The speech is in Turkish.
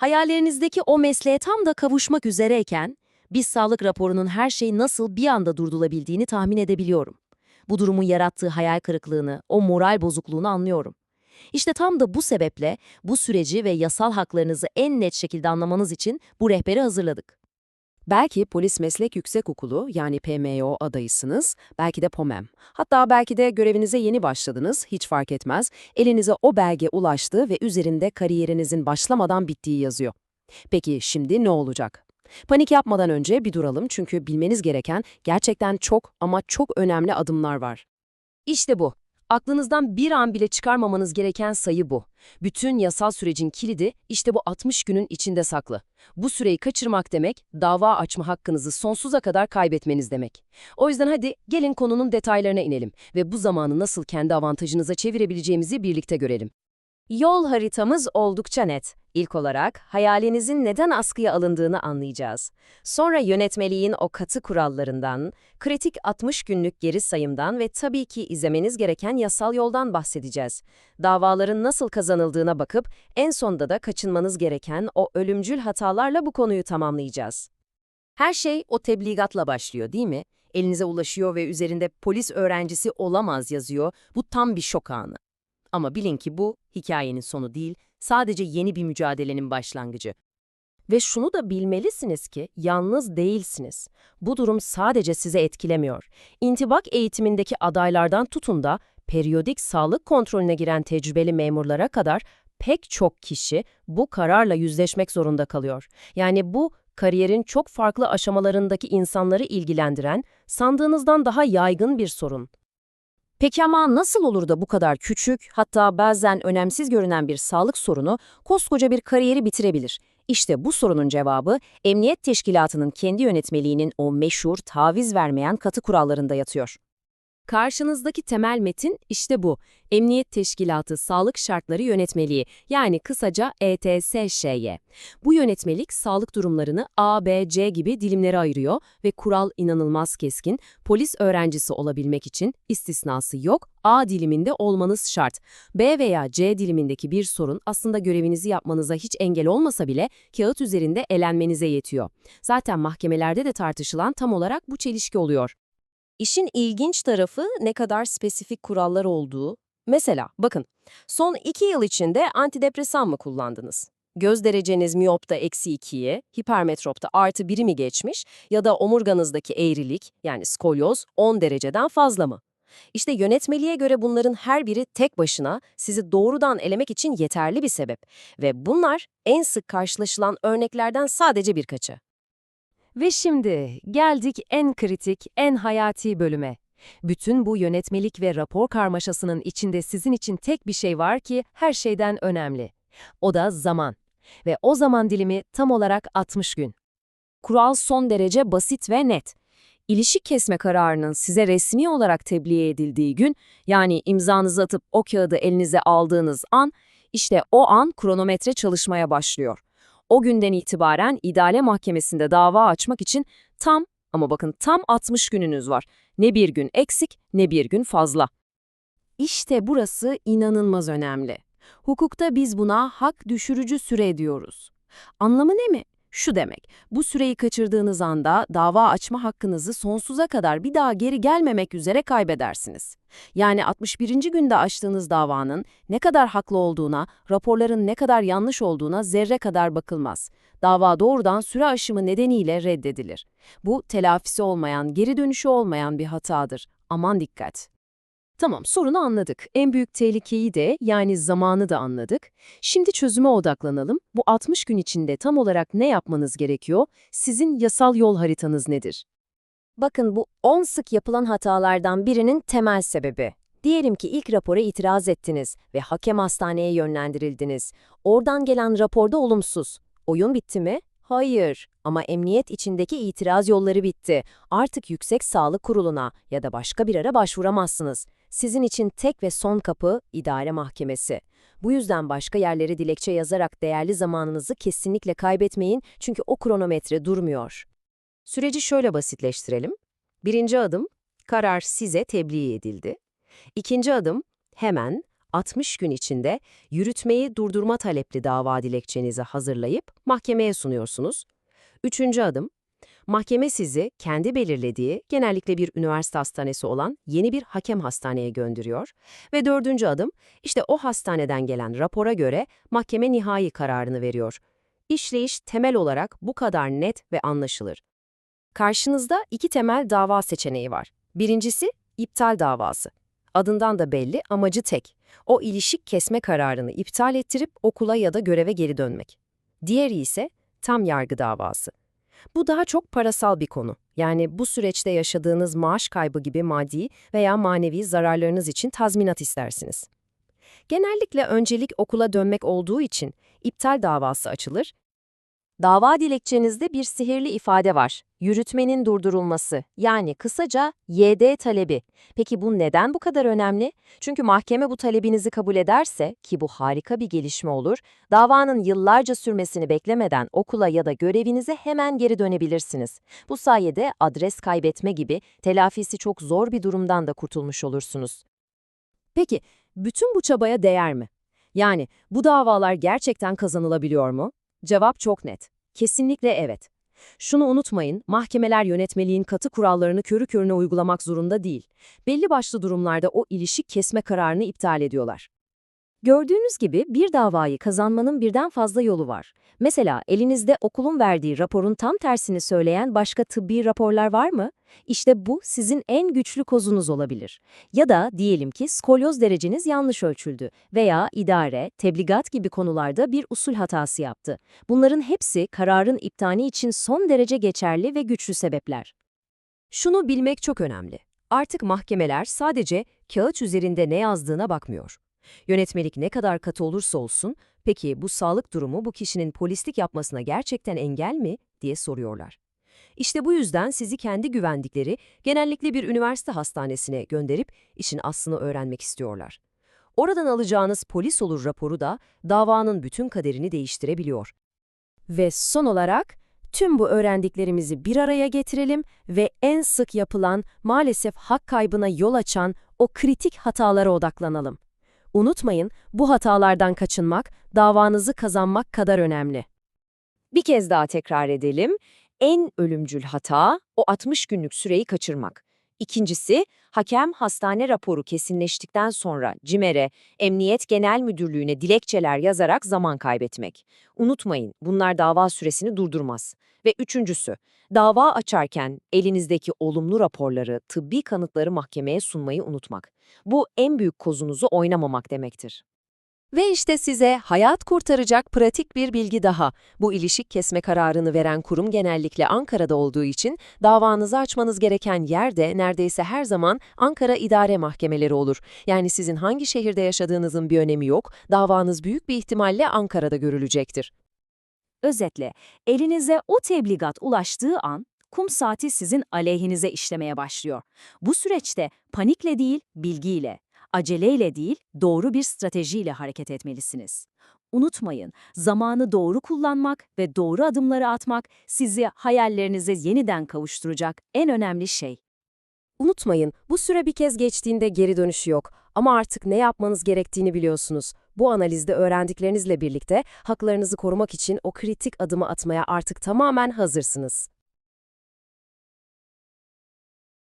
Hayallerinizdeki o mesleğe tam da kavuşmak üzereyken, bir sağlık raporunun her şeyi nasıl bir anda durdurulabildiğini tahmin edebiliyorum. Bu durumun yarattığı hayal kırıklığını, o moral bozukluğunu anlıyorum. İşte tam da bu sebeple bu süreci ve yasal haklarınızı en net şekilde anlamanız için bu rehberi hazırladık. Belki Polis Meslek Yüksekokulu yani PMO adayısınız, belki de POMEM. Hatta belki de görevinize yeni başladınız, hiç fark etmez. Elinize o belge ulaştı ve üzerinde kariyerinizin başlamadan bittiği yazıyor. Peki şimdi ne olacak? Panik yapmadan önce bir duralım çünkü bilmeniz gereken gerçekten çok ama çok önemli adımlar var. İşte bu. Aklınızdan bir an bile çıkarmamanız gereken sayı bu. Bütün yasal sürecin kilidi işte bu 60 günün içinde saklı. Bu süreyi kaçırmak demek, dava açma hakkınızı sonsuza kadar kaybetmeniz demek. O yüzden hadi gelin konunun detaylarına inelim ve bu zamanı nasıl kendi avantajınıza çevirebileceğimizi birlikte görelim. Yol haritamız oldukça net. İlk olarak hayalinizin neden askıya alındığını anlayacağız. Sonra yönetmeliğin o katı kurallarından, kritik 60 günlük geri sayımdan ve tabii ki izlemeniz gereken yasal yoldan bahsedeceğiz. Davaların nasıl kazanıldığına bakıp en sonda da kaçınmanız gereken o ölümcül hatalarla bu konuyu tamamlayacağız. Her şey o tebligatla başlıyor değil mi? Elinize ulaşıyor ve üzerinde polis öğrencisi olamaz yazıyor. Bu tam bir şok anı. Ama bilin ki bu hikayenin sonu değil, sadece yeni bir mücadelenin başlangıcı. Ve şunu da bilmelisiniz ki yalnız değilsiniz. Bu durum sadece size etkilemiyor. İntibak eğitimindeki adaylardan tutun da periyodik sağlık kontrolüne giren tecrübeli memurlara kadar pek çok kişi bu kararla yüzleşmek zorunda kalıyor. Yani bu kariyerin çok farklı aşamalarındaki insanları ilgilendiren, sandığınızdan daha yaygın bir sorun. Peki ama nasıl olur da bu kadar küçük, hatta bazen önemsiz görünen bir sağlık sorunu koskoca bir kariyeri bitirebilir? İşte bu sorunun cevabı, Emniyet Teşkilatı'nın kendi yönetmeliğinin o meşhur taviz vermeyen katı kurallarında yatıyor. Karşınızdaki temel metin işte bu. Emniyet Teşkilatı Sağlık Şartları Yönetmeliği yani kısaca E ETSŞY. Bu yönetmelik sağlık durumlarını A, B, C gibi dilimlere ayırıyor ve kural inanılmaz keskin. Polis öğrencisi olabilmek için istisnası yok, A diliminde olmanız şart. B veya C dilimindeki bir sorun aslında görevinizi yapmanıza hiç engel olmasa bile kağıt üzerinde elenmenize yetiyor. Zaten mahkemelerde de tartışılan tam olarak bu çelişki oluyor. İşin ilginç tarafı ne kadar spesifik kurallar olduğu. Mesela bakın, son iki yıl içinde antidepresan mı kullandınız? Göz dereceniz miyopta eksi 2'ye, hipermetropta artı 1'i mi geçmiş ya da omurganızdaki eğrilik yani skolyoz 10 dereceden fazla mı? İşte yönetmeliğe göre bunların her biri tek başına sizi doğrudan elemek için yeterli bir sebep ve bunlar en sık karşılaşılan örneklerden sadece birkaçı. Ve şimdi geldik en kritik, en hayati bölüme. Bütün bu yönetmelik ve rapor karmaşasının içinde sizin için tek bir şey var ki her şeyden önemli. O da zaman. Ve o zaman dilimi tam olarak 60 gün. Kural son derece basit ve net. İlişik kesme kararının size resmi olarak tebliğ edildiği gün, yani imzanızı atıp o kağıdı elinize aldığınız an, işte o an kronometre çalışmaya başlıyor. O günden itibaren idare mahkemesinde dava açmak için tam ama bakın tam 60 gününüz var. Ne bir gün eksik ne bir gün fazla. İşte burası inanılmaz önemli. Hukukta biz buna hak düşürücü süre diyoruz. Anlamı ne mi? Şu demek, bu süreyi kaçırdığınız anda dava açma hakkınızı sonsuza kadar bir daha geri gelmemek üzere kaybedersiniz. Yani 61. günde açtığınız davanın ne kadar haklı olduğuna, raporların ne kadar yanlış olduğuna zerre kadar bakılmaz. Dava doğrudan süre aşımı nedeniyle reddedilir. Bu telafisi olmayan, geri dönüşü olmayan bir hatadır. Aman dikkat. Tamam, sorunu anladık. En büyük tehlikeyi de yani zamanı da anladık. Şimdi çözüme odaklanalım. Bu 60 gün içinde tam olarak ne yapmanız gerekiyor? Sizin yasal yol haritanız nedir? Bakın bu 10 sık yapılan hatalardan birinin temel sebebi. Diyelim ki ilk rapora itiraz ettiniz ve hakem hastaneye yönlendirildiniz. Oradan gelen raporda olumsuz. Oyun bitti mi? Hayır. Ama emniyet içindeki itiraz yolları bitti. Artık Yüksek Sağlık Kurulu'na ya da başka bir ara başvuramazsınız. Sizin için tek ve son kapı idare mahkemesi. Bu yüzden başka yerlere dilekçe yazarak değerli zamanınızı kesinlikle kaybetmeyin çünkü o kronometre durmuyor. Süreci şöyle basitleştirelim. Birinci adım, karar size tebliğ edildi. İkinci adım, hemen 60 gün içinde yürütmeyi durdurma talepli dava dilekçenizi hazırlayıp mahkemeye sunuyorsunuz. Üçüncü adım, mahkeme sizi kendi belirlediği, genellikle bir üniversite hastanesi olan yeni bir hakem hastaneye gönderiyor. Ve dördüncü adım, işte o hastaneden gelen rapora göre mahkeme nihai kararını veriyor. İşleyiş temel olarak bu kadar net ve anlaşılır. Karşınızda iki temel dava seçeneği var. Birincisi iptal davası. Adından da belli, amacı tek. O ilişik kesme kararını iptal ettirip okula ya da göreve geri dönmek. Diğeri ise tam yargı davası. Bu daha çok parasal bir konu. Yani bu süreçte yaşadığınız maaş kaybı gibi maddi veya manevi zararlarınız için tazminat istersiniz. Genellikle öncelik okula dönmek olduğu için iptal davası açılır Dava dilekçenizde bir sihirli ifade var. Yürütmenin durdurulması, yani kısaca YD talebi. Peki bu neden bu kadar önemli? Çünkü mahkeme bu talebinizi kabul ederse, ki bu harika bir gelişme olur, davanın yıllarca sürmesini beklemeden okula ya da görevinize hemen geri dönebilirsiniz. Bu sayede adres kaybetme gibi telafisi çok zor bir durumdan da kurtulmuş olursunuz. Peki, bütün bu çabaya değer mi? Yani bu davalar gerçekten kazanılabiliyor mu? Cevap çok net. Kesinlikle evet. Şunu unutmayın, mahkemeler yönetmeliğin katı kurallarını körü körüne uygulamak zorunda değil. Belli başlı durumlarda o ilişik kesme kararını iptal ediyorlar. Gördüğünüz gibi bir davayı kazanmanın birden fazla yolu var. Mesela elinizde okulun verdiği raporun tam tersini söyleyen başka tıbbi raporlar var mı? İşte bu sizin en güçlü kozunuz olabilir. Ya da diyelim ki skolyoz dereceniz yanlış ölçüldü veya idare, tebligat gibi konularda bir usul hatası yaptı. Bunların hepsi kararın iptali için son derece geçerli ve güçlü sebepler. Şunu bilmek çok önemli. Artık mahkemeler sadece kağıt üzerinde ne yazdığına bakmıyor. Yönetmelik ne kadar katı olursa olsun, peki bu sağlık durumu bu kişinin polislik yapmasına gerçekten engel mi diye soruyorlar. İşte bu yüzden sizi kendi güvendikleri, genellikle bir üniversite hastanesine gönderip işin aslını öğrenmek istiyorlar. Oradan alacağınız polis olur raporu da davanın bütün kaderini değiştirebiliyor. Ve son olarak tüm bu öğrendiklerimizi bir araya getirelim ve en sık yapılan, maalesef hak kaybına yol açan o kritik hatalara odaklanalım. Unutmayın, bu hatalardan kaçınmak, davanızı kazanmak kadar önemli. Bir kez daha tekrar edelim. En ölümcül hata o 60 günlük süreyi kaçırmak. İkincisi, hakem hastane raporu kesinleştikten sonra CİMER'e, Emniyet Genel Müdürlüğü'ne dilekçeler yazarak zaman kaybetmek. Unutmayın, bunlar dava süresini durdurmaz. Ve üçüncüsü, dava açarken elinizdeki olumlu raporları, tıbbi kanıtları mahkemeye sunmayı unutmak. Bu en büyük kozunuzu oynamamak demektir. Ve işte size hayat kurtaracak pratik bir bilgi daha. Bu ilişik kesme kararını veren kurum genellikle Ankara'da olduğu için davanızı açmanız gereken yer de neredeyse her zaman Ankara İdare Mahkemeleri olur. Yani sizin hangi şehirde yaşadığınızın bir önemi yok, davanız büyük bir ihtimalle Ankara'da görülecektir. Özetle, elinize o tebligat ulaştığı an, kum saati sizin aleyhinize işlemeye başlıyor. Bu süreçte panikle değil, bilgiyle, aceleyle değil, doğru bir stratejiyle hareket etmelisiniz. Unutmayın, zamanı doğru kullanmak ve doğru adımları atmak sizi hayallerinize yeniden kavuşturacak en önemli şey. Unutmayın, bu süre bir kez geçtiğinde geri dönüşü yok ama artık ne yapmanız gerektiğini biliyorsunuz. Bu analizde öğrendiklerinizle birlikte haklarınızı korumak için o kritik adımı atmaya artık tamamen hazırsınız.